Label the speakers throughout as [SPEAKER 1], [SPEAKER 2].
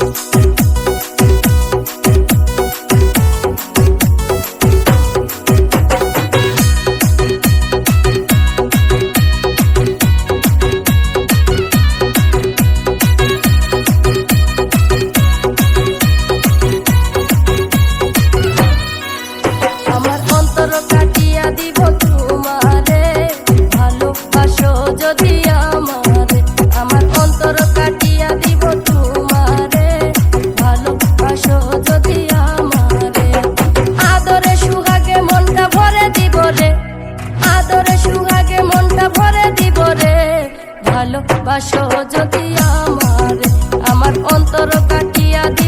[SPEAKER 1] 嗯。ভালোবাসো যদি আমার আমার অন্তর কাটিয়া দিব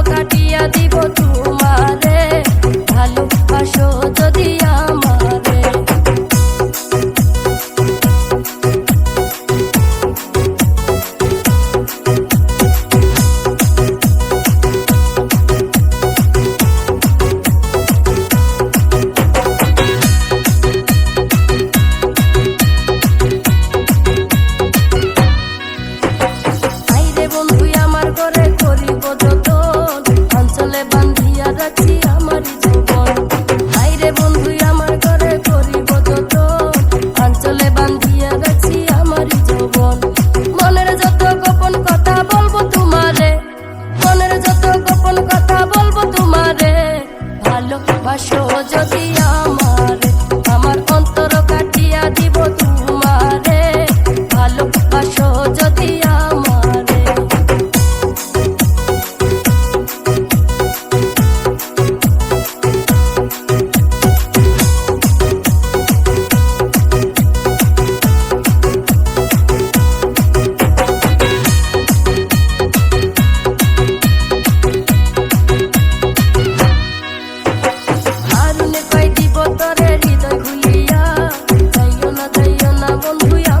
[SPEAKER 1] bu